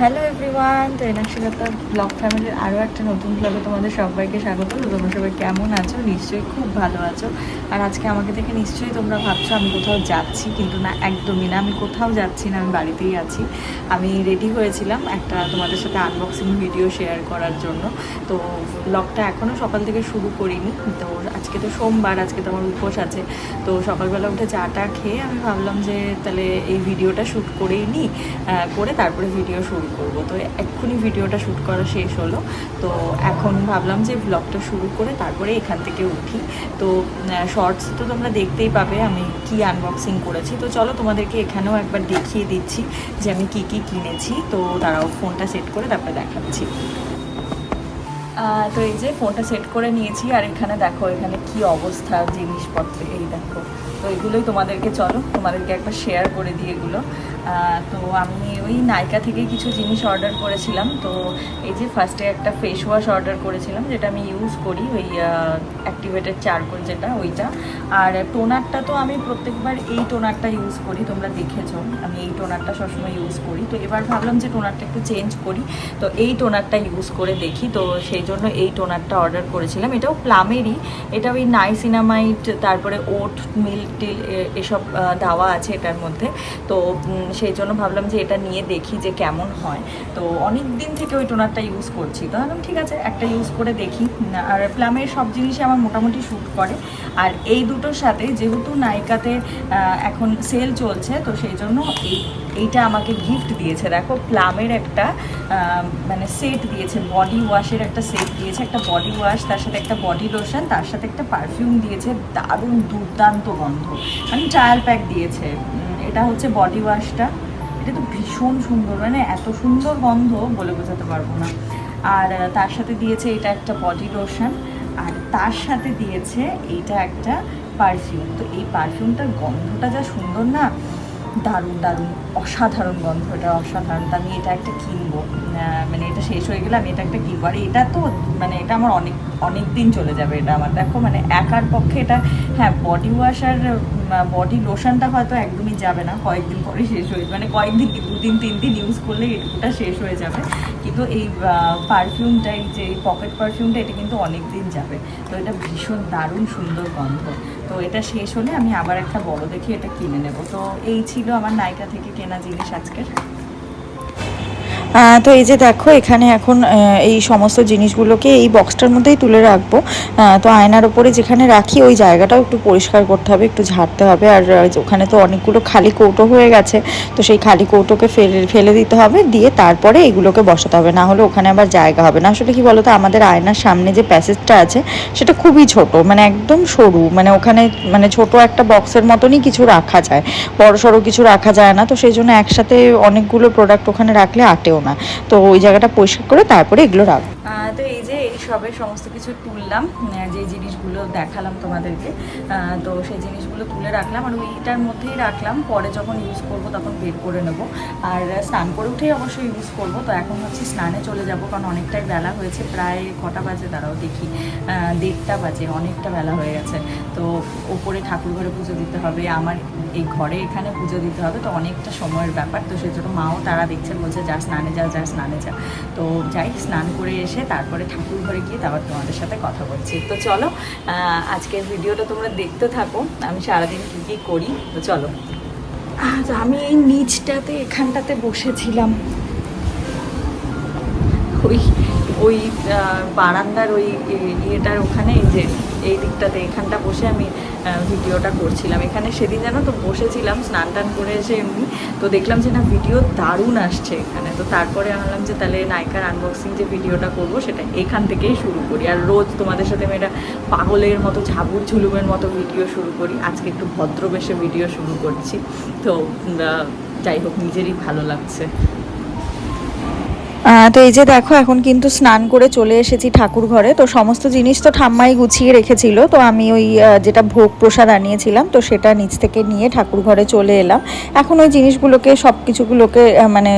Hello everyone তো এনাক্ষিলতা blog ফ্যামিলির আরও একটা নতুন ব্লগে তোমাদের সবাইকে স্বাগত। তোমরা সবাই কেমন আছো? নিশ্চয়ই খুব ভালো আছো। আর আজকে আমাকে দেখে নিশ্চয়ই তোমরা ভাবছ আমি কোথাও যাচ্ছি, কিন্তু না, একদমই না। আমি কোথাও যাচ্ছি না, আমি বাড়িতেই আছি। আমি রেডি হয়েছিলাম একটা তোমাদের সাথে আনবক্সিং ভিডিও শেয়ার করার জন্য। তো ব্লগটা এখনও সকাল থেকে শুরু করিনি। তো আজকে তো সোমবার, আজকে তো আমার উপোস আছে। তো সকালবেলা উঠে চাটা খেয়ে আমি ভাবলাম যে তাহলে এই ভিডিওটা শ্যুট করেই নিই করে তারপরে ভিডিও শুরু করব। তো এক্ষুনি ভিডিওটা শ্যুট করা শেষ হলো। তো এখন ভাবলাম যে ব্লগটা শুরু করে তারপরে এখান থেকে উঠি। তো শর্টস তো তোমরা দেখতেই পাবে আমি কি আনবক্সিং করেছি। তো চলো তোমাদেরকে এখানেও একবার দেখিয়ে দিচ্ছি যে আমি কি কি কিনেছি। তো তারাও ফোনটা সেট করে তারপরে দেখাচ্ছি। তো এই যে ফোনটা সেট করে নিয়েছি আর এখানে দেখো, এখানে কি অবস্থা, জিনিসপত্র, এই দেখো। তো এগুলোই তোমাদেরকে, চলো তোমাদেরকে একবার শেয়ার করে দিই এগুলো। তো আমি ওই নাইকা থেকে কিছু জিনিস অর্ডার করেছিলাম। তো এই যে ফার্স্টে একটা ফেস ওয়াশ অর্ডার করেছিলাম, যেটা আমি ইউজ করি, ওই অ্যাক্টিভেটেড চারকোল যেটা, ওইটা। আর টোনারটা তো আমি প্রত্যেকবার এই টোনারটা ইউজ করি, তোমরা দেখেছ। আমি এই টোনারটা সবসময় ইউজ করি। তো এবার ভাবলাম যে টোনারটা একটু চেঞ্জ করি। তো এই টোনারটা ইউজ করে দেখি। তো সেই জন্য এই টোনারটা অর্ডার করেছিলাম। এটাও প্লামেরই। এটা ওই নাইসিনামাইট তারপরে ওট মিল্ক টিল এসব দেওয়া আছে এটার মধ্যে। তো সেই জন্য ভাবলাম যে এটা নিয়ে দেখি যে কেমন হয়। তো অনেক দিন থেকে ওই টোনারটা ইউজ করছি। তো ভাবলাম, ঠিক আছে, একটা ইউজ করে দেখি। আর প্লামের সব জিনিসই আমার মোটামুটি শ্যুট করে। আর এই দুটোর সাথে যেহেতু নায়িকাতে এখন সেল চলছে, তো সেই জন্য এই, এইটা আমাকে গিফট দিয়েছে। দেখো প্লামের একটা মানে সেট দিয়েছে বডি ওয়াশের একটা সেট দিয়েছে, একটা বডি ওয়াশ তার সাথে একটা বডি লোশন তার সাথে একটা পারফিউম দিয়েছে। দারুণ দুর্দান্ত গন্ধ। মানে ট্রায়াল প্যাক দিয়েছে। এটা হচ্ছে বডি ওয়াশটা এটা তো ভীষণ সুন্দর মানে এত সুন্দর গন্ধ বলে বোঝাতে পারব না। আর তার সাথে দিয়েছে এটা একটা বডি লোশন আর তার সাথে দিয়েছে এইটা একটা পারফিউম তো এই পারফিউমটার গন্ধটা যা সুন্দর না, দারুণ দারুণ, অসাধারণ গন্ধ, এটা অসাধারণ। আমি এটা একটা কিনবো। মানে এটা শেষ হয়ে গেলে আমি এটা একটা কিনবো। আর এটা তো মানে এটা আমার অনেক অনেক দিন চলে যাবে এটা আমার। দেখো মানে একার পক্ষে এটা হ্যাঁ বডি ওয়াশ আর বডি লোশনটা হয়তো একদমই যাবে না, কয়েকদিন পরে শেষ হয়ে মানে কয়েকদিন দুদিন তিন দিন ইউজ করলে এটুকুটা শেষ হয়ে যাবে। কিন্তু এই পারফিউমটা এই যে পকেট পারফিউমটা এটা কিন্তু অনেক দিন যাবে। তো এটা ভীষণ দারুণ সুন্দর গন্ধ। তো এটা শেষ হলে আমি আবার একটা বড় দেখে এটা কিনে নেব। তো এই ছিল আমার নাইকা থেকে কেনা জিনিস আজকের। তো এই যে দেখো, এখানে এখন এই সমস্ত জিনিসগুলোকে এই বক্সটার মধ্যেই তুলে রাখব। তো আয়নার ওপরে যেখানে রাখি, ওই জায়গাটাও একটু পরিষ্কার করতে হবে, একটু ঝাড়তে হবে। আর ওখানে তো অনেকগুলো খালি কৌটো হয়ে গেছে, তো সেই খালি কৌটোকে ফেলে ফেলে দিতে হবে, দিয়ে তারপরে এগুলোকে বসাতে হবে। না হলে ওখানে আবার জায়গা হবে না। আসলে কি বলতো, আমাদের আয়নার সামনে যে প্যাসেজটা আছে, সেটা খুবই ছোট মানে একদম সরু মানে ওখানে মানে ছোট একটা বক্সের মতনই কিছু রাখা যায়। বড় সড়ো কিছু রাখা যায় না, তো সেই জন্য একসাথে অনেকগুলো প্রোডাক্ট ওখানে রাখলে আটেও না। তো ওই জায়গাটা পরিষ্কার করে তারপরে এগুলো রাখব। তো এই যে এই সবে সমস্ত কিছু তুললাম যে জিনিসগুলো দেখালাম তোমাদেরকে তো সেই জিনিসগুলো তুলে রাখলাম আর ওইটার মধ্যেই রাখলাম। পরে যখন ইউজ করব তখন বের করে নেব। আর স্নান করে উঠেই অবশ্যই ইউজ করব। তো এখন হচ্ছে স্নানে চলে যাব কারণ অনেকটাই বেলা হয়েছে, প্রায় কটা বাজে, দাঁড়াও দেখি। দেড়টা বাজে, অনেকটা বেলা হয়ে গেছে। তো ওপরে ঠাকুর ঘরে পুজো দিতে হবে, আমার এই ঘরে এখানে পুজো দিতে হবে, তো অনেকটা সময়ের ব্যাপার। তো সেই জন্য মাও তারা দেখছে, বলছে, যা স্নানে যা যা স্নানে যা। তো যাই, স্নান করে এসে তারপরে ঠাকুর ঘরে গিয়ে তারপর তোমাদের সাথে কথা বলছি। তো চলো আজকের ভিডিওটা তোমরা দেখতে থাকো। আমি সারাদিন কী কী করি, তো চলো। তো আমি এই নিচটাতে, এখানটাতে বসেছিলাম। ওই বারান্দার ওই ইয়েটার ওখানে, এই যে, এই দিকটাতে, এখানটা বসে আমি ভিডিওটা করছিলাম। এখানে সেদিন জানো তো বসেছিলাম, স্নান টান করে এসে এমনি, তো দেখলাম যে না, ভিডিও দারুণ আসছে এখানে। তো তারপরে ভাবলাম যে, তাহলে নায়িকার আনবক্সিং যে ভিডিওটা করব, সেটা এখান থেকেই শুরু করি। আর রোজ তোমাদের সাথে আমি এটা পাগলের মতো, ঝাবুর ঝুলুমের মতো ভিডিও শুরু করি। আজকে একটু ভদ্রবেশে ভিডিও শুরু করছি। তো যাই হোক, নিজেরই ভালো লাগছে। তো এই যে দেখো, এখন কিন্তু স্নান করে চলে এসেছি ঠাকুর ঘরে। তো সমস্ত জিনিস তো ঠাম্মাই গুছিয়ে রেখেছিল। তো আমি ওই যেটা ভোগ প্রসাদ আনিয়েছিলাম, তো সেটা নিচ থেকে নিয়ে ঠাকুর ঘরে চলে এলাম। এখন ওই জিনিসগুলোকে, সব কিছুগুলোকে মানে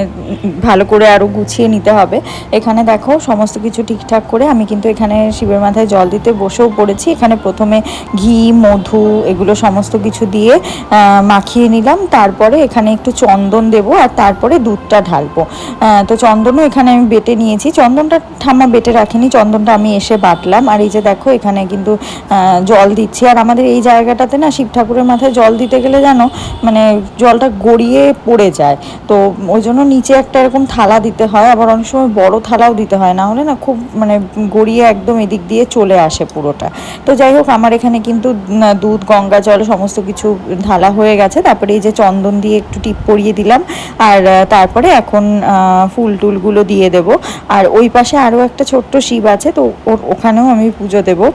ভালো করে আরও গুছিয়ে নিতে হবে। এখানে দেখো, সমস্ত কিছু ঠিকঠাক করে আমি কিন্তু এখানে শিবের মাথায় জল দিতে বসেও পড়েছি। এখানে প্রথমে ঘি, মধু এগুলো সমস্ত কিছু দিয়ে মাখিয়ে নিলাম। তারপরে এখানে একটু চন্দন দেব আর তারপরে দুধটা ঢালবো। তো চন্দনও এখানে আমি বেটে নিয়েছি। চন্দনটা ঠাম্মা বেটে রাখিনি, চন্দনটা আমি এসে বাটলাম। আর এই যে দেখো, এখানে কিন্তু জল দিচ্ছি। আর আমাদের এই জায়গাটাতে না শিব ঠাকুরের মাথায় জল দিতে গেলে জানো মানে জলটা গড়িয়ে পড়ে যায়। তো ওই জন্য নিচে একটা এরকম থালা দিতে হয়, আবার অনেক সময় বড় থালাও দিতে হয়। না হলে না খুব মানে গড়িয়ে একদম এদিক দিয়ে চলে আসে পুরোটা। তো যাই হোক, আমার এখানে কিন্তু দুধ, গঙ্গা জল সমস্ত কিছু ঢালা হয়ে গেছে। তারপরে এই যে চন্দন দিয়ে একটু টিপ পরিয়ে দিলাম। আর তারপরে এখন ফুল টুলগুলো দিয়ে দেব। আর ওই পাশে আরও একটা ছোট্ট শিব আছে, তো ওর- ওখানেও আমি পুজো দেবো।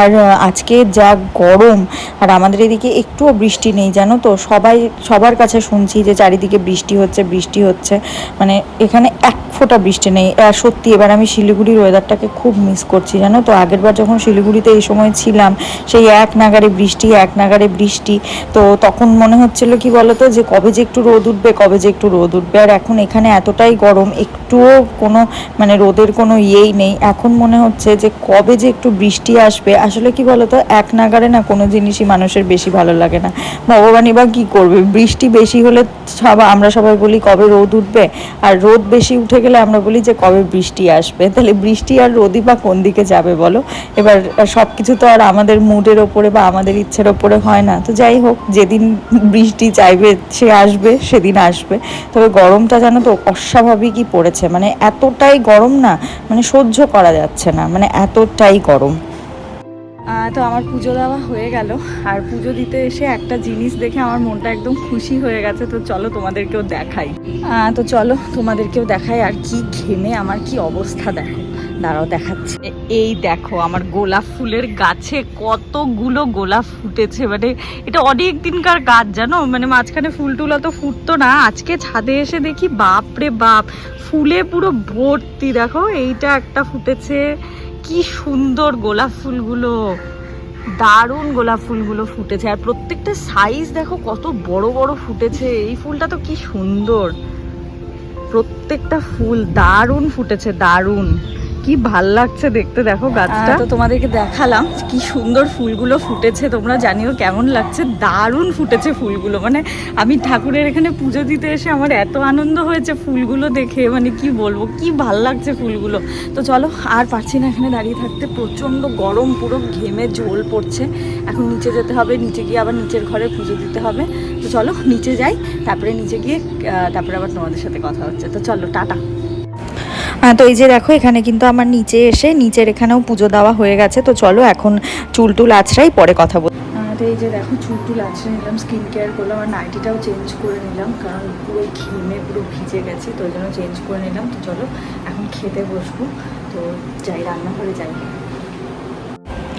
আর আজকে যা গরম, আর আমাদের এদিকে একটুও বৃষ্টি নেই, জানো তো? সবাই, সবার কাছে শুনছি যে চারিদিকে বৃষ্টি হচ্ছে বৃষ্টি হচ্ছে। মানে এখানে এক ফোঁটা বৃষ্টি নেই। আর সত্যি, এবার আমি শিলিগুড়ির ওয়েদারটাকে খুব মিস করছি, জানো তো? আগেরবার যখন শিলিগুড়িতে এই সময় ছিলাম, সেই এক নাগারে বৃষ্টি, এক নাগারে বৃষ্টি। তো তখন মনে হচ্ছিল কি বলতো? যে কবে যে একটু রোদ উঠবে, কবে যে একটু রোদ উঠবে। আর এখন এখানে এতটাই গরম, একটুও কোনো মানে রোদের কোনো ইয়েই নেই। এখন মনে হচ্ছে যে কবে যে একটু বৃষ্টি আসবে আসলে কি বলতো, এক নাগারে না কোনো জিনিসই মানুষের বেশি ভালো লাগে না। ভগবানই বা কী করবে? বৃষ্টি বেশি হলে সব, আমরা সবাই বলি কবে রোদ উঠবে? আর রোদ বেশি উঠে গেলে আমরা বলি যে কবে বৃষ্টি আসবে? তাহলে বৃষ্টি আর রোদই বা কোন দিকে যাবে বলো? এবার সব কিছু তো আর আমাদের মুডের ওপরে বা আমাদের ইচ্ছের ওপরে হয় না। তো যাই হোক, যেদিন বৃষ্টি চাইবে সে আসবে, সেদিন আসবে। তবে গরমটা জানো তো অস্বাভাবিকই পড়েছে। মানে এতটাই গরম না মানে সহ্য করা যাচ্ছে না। মানে এতটাই গরম। তো আমার পুজো দেওয়া হয়ে গেল। আর পুজো দিতে এসে একটা জিনিস দেখে আমার মনটা একদম খুশি হয়ে গেছে, তো চলো তোমাদেরকেও দেখাই। তো চলো তোমাদেরকেও দেখাই আর কি ঘেমে আমার কি অবস্থা দেখো। দাঁড়াও দেখাচ্ছি। এই দেখো আমার গোলাপ ফুলের গাছে কতগুলো গোলাপ ফুটেছে। মানে এটা অনেক দিনকার গাছ, জানো? মানে মাঝখানে ফুল টুল অত ফুটতো না। আজকে ছাদে এসে দেখি বাপ রে বাপ, ফুলে পুরো ভর্তি। দেখো, এইটা একটা ফুটেছে। কি সুন্দর গোলাপ ফুলগুলো, দারুণ গোলাপ ফুলগুলো ফুটেছে। আর প্রত্যেকটা সাইজ দেখো কত বড় বড় ফুটেছে। এই ফুলটা তো কি সুন্দর। প্রত্যেকটা ফুল দারুণ ফুটেছে, দারুণ। কি ভালো লাগছে দেখতে? দেখো গাছটা। তো তোমাদেরকে দেখালাম কি সুন্দর ফুলগুলো ফুটেছে। তোমরা জানিও কেমন লাগছে। দারুণ ফুটেছে ফুলগুলো। মানে আমি ঠাকুরের এখানে পুজো দিতে এসে আমার এত আনন্দ হয়েছে ফুলগুলো দেখে। মানে কি বলব কি ভালো লাগছে ফুলগুলো। তো চলো আর পারছি না এখানে দাঁড়িয়ে থাকতে। প্রচণ্ড গরম পুরো ঘেমে ঝোল পড়ছে। এখন নিচে যেতে হবে নিচে গিয়ে আবার নিচের ঘরে পুজো দিতে হবে। তো চলো নিচে যাই তারপরে নিচে গিয়ে তারপরে আবার তোমাদের সাথে কথা হচ্ছে। তো চলো টাটা। তো এই যে দেখো, এখানে কিন্তু আমার নিচে এসে নিচের এখানেও পুজো দেওয়া হয়ে গেছে। তো চলো এখন চুল টুল আছড়াই পরে কথা বল তো এই যে দেখো, চুল টুল আছড়ে নিলাম স্কিন কেয়ার করলাম, আর নাইটিটাও চেঞ্জ করে নিলাম, কারণ পুরো ঘিমে পুরো ভিজে গেছে, তো ওই জন্য চেঞ্জ করে নিলাম। তো চলো, এখন খেতে বসবো। তো যাই রান্না করে যাই।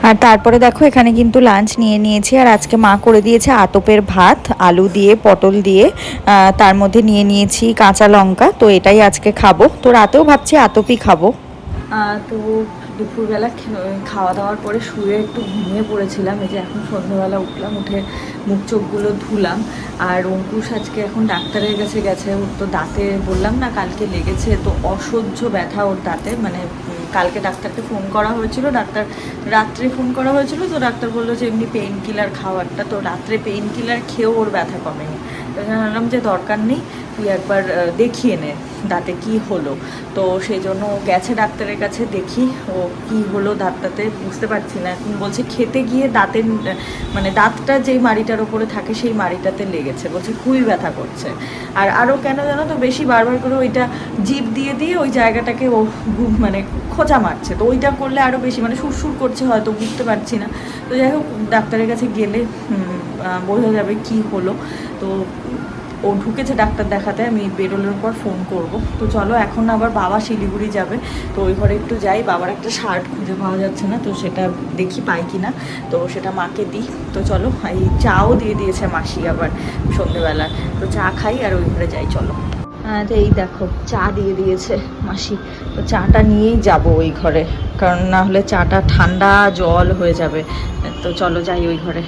আর তারপরে দেখো, এখানে কিন্তু লাঞ্চ নিয়ে নিয়েছি। আর আজকে মা করে দিয়েছে আতপের ভাত, আলু দিয়ে, পটল দিয়ে তার মধ্যে নিয়ে নিয়েছি কাঁচা লঙ্কা। তো এটাই আজকে খাব। তো রাতেও ভাবছি আতপই খাব। তো দুপুরবেলা খাওয়া দাওয়ার পরে শুয়ে একটু ঘুমিয়ে পড়েছিলাম। এই যে এখন সন্ধ্যাবেলা উঠলাম, উঠে মুখ চোখগুলো ধুলাম। আর অঙ্কুশ আজকে এখন ডাক্তারের কাছে গেছে। ওর তো দাঁতে বললাম না, কালকে লেগেছে। তো অসহ্য ব্যথা ওর দাঁতে। মানে কালকে ডাক্তারকে ফোন করা হয়েছিল, ডাক্তার রাত্রে ফোন করা হয়েছিল, তো ডাক্তার বলল যে, এমনি পেইন কিলার খাওয়ারটা তো রাত্রে পেইন কিলার খেয়েও ওর ব্যথা কমেনি। জানালাম যে দরকার নেই, তুই একবার দেখিয়ে নে দাঁতে কি হলো। তো সেই জন্য ও গেছে ডাক্তারের কাছে দেখি, ও কি হলো দাঁতটাতে বুঝতে পারছি না। এখন বলছে খেতে গিয়ে দাঁতের মানে দাঁতটা যেই মাড়িটার ওপরে থাকে সেই মাড়িটাতে লেগেছে। বলছে খুবই ব্যথা করছে। আর আরও কেন জানো তো, বেশি বারবার করে ওইটা জিভ দিয়ে দিয়ে ওই জায়গাটাকে ও মানে খোঁচা মারছে। তো ওইটা করলে আরও বেশি মানে সুরসুর করছে হয়তো, বুঝতে পারছি না। তো যাই হোক, ডাক্তারের কাছে গেলে বোঝা যাবে কি হলো। তো ও ঢুকেছে ডাক্তার দেখাতে, আমি বেরোনোর পর ফোন করব। তো চলো, এখন আবার বাবা শিলিগুড়ি যাবে। তো ওই ঘরে একটু যাই, বাবার একটা শার্ট খুঁজে পাওয়া যাচ্ছে না, তো সেটা দেখি পাই কি না তো সেটা মাকে দিই। তো চলো, এই চাও দিয়ে দিয়েছে মাসি আবার সন্ধেবেলা। তো চা খাই আর ওই ঘরে যাই, চলো। তো এই দেখো, চা দিয়ে দিয়েছে মাসি। তো চাটা নিয়েই যাব ওই ঘরে, কারণ না হলে চাটা ঠান্ডা জল হয়ে যাবে। তো চলো যাই ওই ঘরে।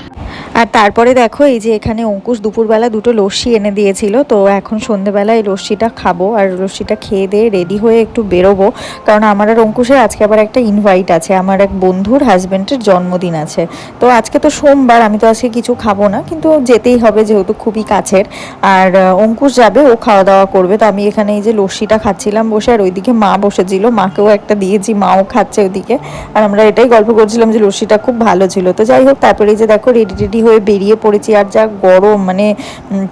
আর তারপরে দেখো, এই যে এখানে অঙ্কুশ দুপুরবেলা দুটো লস্যি এনে দিয়েছিল, তো এখন সন্ধেবেলা এই লস্যিটা খাব আর লস্যিটা খেয়ে দিয়ে রেডি হয়ে একটু বেরোবো। কারণ আমার আর অঙ্কুশের আজকে আবার একটা ইনভাইট আছে, আমার এক বন্ধুর হাজব্যান্ডের জন্মদিন আছে। তো আজকে তো সোমবার, আমি তো আজকে কিছু খাব না, কিন্তু যেতেই হবে যেহেতু খুবই কাছের। আর অঙ্কুশ যাবে, ও খাওয়া দাওয়া করবে, তো আমি এখানে এই যে লস্যিটা খাচ্ছিলাম, বসে আর ওইদিকে মা বসেছিল, মাকেও একটা দিয়েছি, মাও খাচ্ছে ওইদিকে। আর আমরা এটাই গল্প করছিলাম যে লস্যিটা খুব ভালো ছিল। তো যাই হোক, তারপরে এই যে দেখো রেডি রেডি হয়ে বেরিয়ে পড়েছি আর যা গরম মানে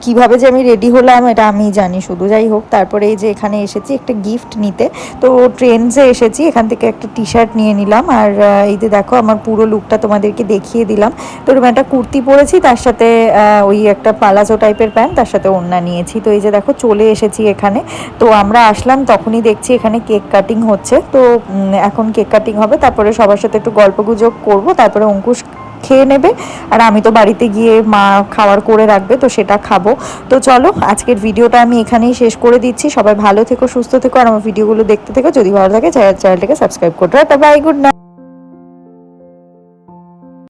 কীভাবে যে আমি রেডি হলাম এটা আমি জানি শুধু। যাই হোক, তারপরে এই যে এখানে এসেছি একটা গিফট নিতে। তো ট্রেন্সে এসেছি, এখান থেকে একটা টি শার্ট নিয়ে নিলাম। আর এই যে দেখো, আমার পুরো লুকটা তোমাদেরকে দেখিয়ে দিলাম। তো এরকম একটা কুর্তি পরেছি, তার সাথে ওই একটা পালাজো টাইপের প্যান্ট তার সাথে ওড়না নিয়েছি। তো এই যে দেখো, চলে এসেছি এখানে। তো আমরা আসলাম, তখনই দেখছি এখানে কেক কাটিং হচ্ছে। তো এখন কেক কাটিং হবে, তারপরে সবার সাথে একটু গল্প গুজব করব, তারপরে অঙ্কুশ খেয়ে নেবে। আর আমি তো বাড়িতে গিয়ে মা খাওয়ার করে রাখবে, তো সেটা খাব। তো চলো, আজকের ভিডিওটা আমি এখানেই শেষ করে দিচ্ছি। সবাই ভালো থেকো, সুস্থ থেকো, আর আমার ভিডিওগুলো দেখতে থেকো। যদি ভালো থাকে চ্যানেলটাকে সাবস্ক্রাইব করতে হয় বাই, গুড নাইট।